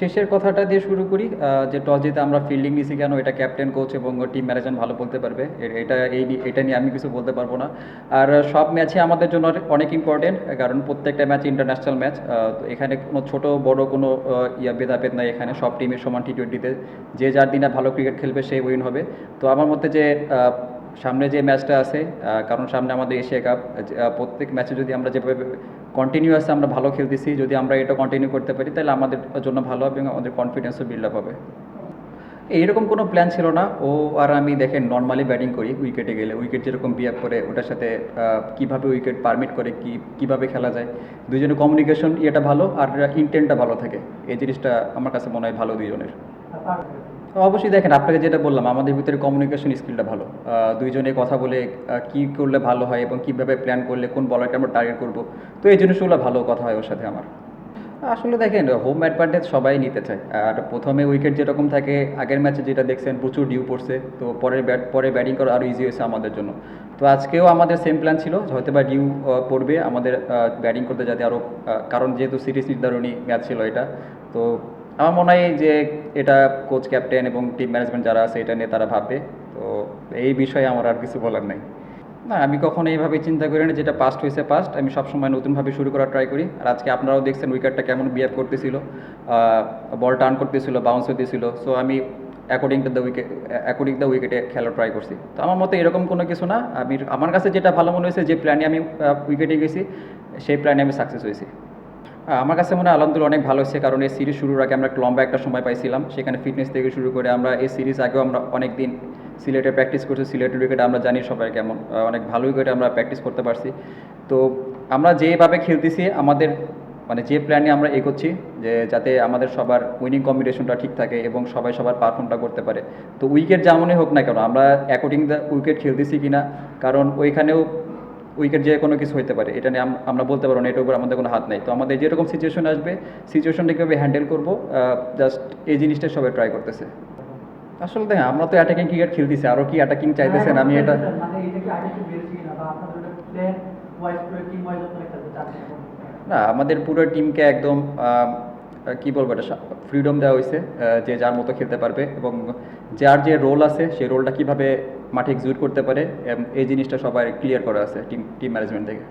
শেষের কথাটা দিয়ে শুরু করি যে টস জিতে আমরা ফিল্ডিং নিছি কেন, এটা ক্যাপ্টেন কোচ এবং টিম ম্যানেজমেন্ট ভালো বলতে পারবে। এটা এই এটা নিয়ে আমি কিছু বলতে পারব না। আর সব ম্যাচে আমাদের জন্য অনেক ইম্পর্টেন্ট কারণ প্রত্যেকটা ম্যাচ ইন্টারন্যাশনাল ম্যাচ তো এখানে কোনো ছোট, বড় কোনো ইয়া ভেদাভেদ নাই এখানে। সব টিমের সমান টি টোয়েন্টিতে যে যার দিনে ভালো ক্রিকেট খেলবে সে উইন হবে। তো আমার মতে যে সামনে যে ম্যাচটা আছে কারণ সামনে আমাদের এশিয়া কাপ প্রত্যেক ম্যাচে যদি আমরা যেভাবে কন্টিনিউয়াসে আমরা ভালো খেলতেছি, যদি আমরা এটা কন্টিনিউ করতে পারি, তাহলে আমাদের জন্য ভালো হবে এবং আমাদের কনফিডেন্সও বিল্ড আপ হবে। এইরকম কোনো প্ল্যান ছিল না। ও আর আমি দেখেন নর্মালি ব্যাটিং করি উইকেটে গেলে। উইকেট যেরকম বিহেভ করে, ওটার সাথে কীভাবে উইকেট পারমিট করে, কি, কীভাবে খেলা যায়। দুজনের কমিউনিকেশন ইয়েটা ভালো আর ইন্টেন্টটা ভালো থাকে। এই জিনিসটা আমার কাছে মনে হয় ভালো দুইজনের। তো অবশ্যই দেখেন, আপনাকে যেটা বললাম, আমাদের ভিতরে কমিউনিকেশন স্কিলটা ভালো। দুইজনে কথা বলে কি করলে ভালো হয় এবং কীভাবে প্ল্যান করলে, কোন বলারটা আমরা টার্গেট করব। তো এই জিনিসগুলো ভালো কথা হয় ওর সাথে আমার। আসলে দেখেন হোম অ্যাডভান্টেজ সবাই নিতে চায়। আর প্রথমে উইকেট যেরকম থাকে, আগের ম্যাচে যেটা দেখছেন, প্রচুর ডিউ পড়ছে। তো পরের ব্যাট পরে ব্যাটিং করা আরও ইজি হয়েছে আমাদের জন্য। তো আজকেও আমাদের সেম প্ল্যান ছিল, হয়তো বা ডিউ পড়বে আমাদের ব্যাটিং করতে যাতে আরও কারণ যেহেতু সিরিজ নির্ধারণী ম্যাচ ছিল এটা, তো আমার মনে হয় যে এটা কোচ ক্যাপ্টেন এবং টিম ম্যানেজমেন্ট যারা আছে, এটা নিয়ে তারা ভাববে। তো এই বিষয়ে আমার আর কিছু বলার নেই। না, আমি কখনো এইভাবে চিন্তা করি না যেটা পাস্ট হয়েছে পাস্ট আমি সবসময় নতুনভাবে শুরু করার ট্রাই করি। আর আজকে আপনারাও দেখছেন উইকেটটা কেমন বিহেভ করতেছিল। বল টার্ন করতেছিল বাউন্স হতেছিল। সো আমি according to the wicket according the উইকেটে খেলা ট্রাই করছি। তো আমার মতে এরকম কোনো কিছু না। আমি, আমার কাছে যেটা ভালো মনে হয়েছে, যে প্ল্যানে আমি উইকেটে গেছি, সেই প্ল্যানে আমি সাকসেস হয়েছি। আমার কাছে মনে হয় আলহামদুলিল্লাহ অনেক ভালো হয়েছে, কারণ এই সিরিজ শুরুর আগে আমরা লম্বা একটা সময় পাইছিলাম। সেখানে ফিটনেস থেকে শুরু করে আমরা এই সিরিজ আগেও আমরা অনেক দিন সিলেটে প্র্যাকটিস করছি, সিলেটের উইকেটে আমরা জানি সবাই কেমন অনেক ভালো উইকেটে আমরা প্র্যাকটিস করতে পারছি। তো আমরা যেভাবে খেলতেছি, আমাদের মানে যে প্ল্যানে আমরা এগোচ্ছি, যে যাতে আমাদের সবার উইনিং কম্বিনেশনটা ঠিক থাকে এবং সবাই সবার পারফর্মটা করতে পারে। তো উইকেট যেমনই হোক না কেন, আমরা অ্যাকর্ডিং দ্য উইকেট খেলতেছি কিনা, কারণ ওইখানেও উইকেট যে কোনো কিছু হতে পারে এটা নিয়ে আমরা বলতে পারব না এটার উপর আমাদের কোনো হাত নাই তো আমাদের যেরকম সিচুয়েশন আসবে সিচুয়েশনটা কীভাবে হ্যান্ডেল করব জাস্ট এই জিনিসটা সবাই ট্রাই করতেছে আসলে দেখেন আমরা তো অ্যাটাকিং ক্রিকেট খেলতেছি আরও কি অ্যাটাকিং চাইতেছেন আমি এটা মানে খেলতে চাচ্ছেন এখন? না আমাদের পুরো টিমকে একদম কি বলব এটা ফ্রিডম দেওয়া হয়েছে যে যার মতো খেলতে পারবে এবং যার যে রোল আছে সেই রোলটা কীভাবে মাঠে এক্সিকিউট করতে পারে এই জিনিসটা সবাই ক্লিয়ার করা আছে টিম টিম ম্যানেজমেন্ট থেকে।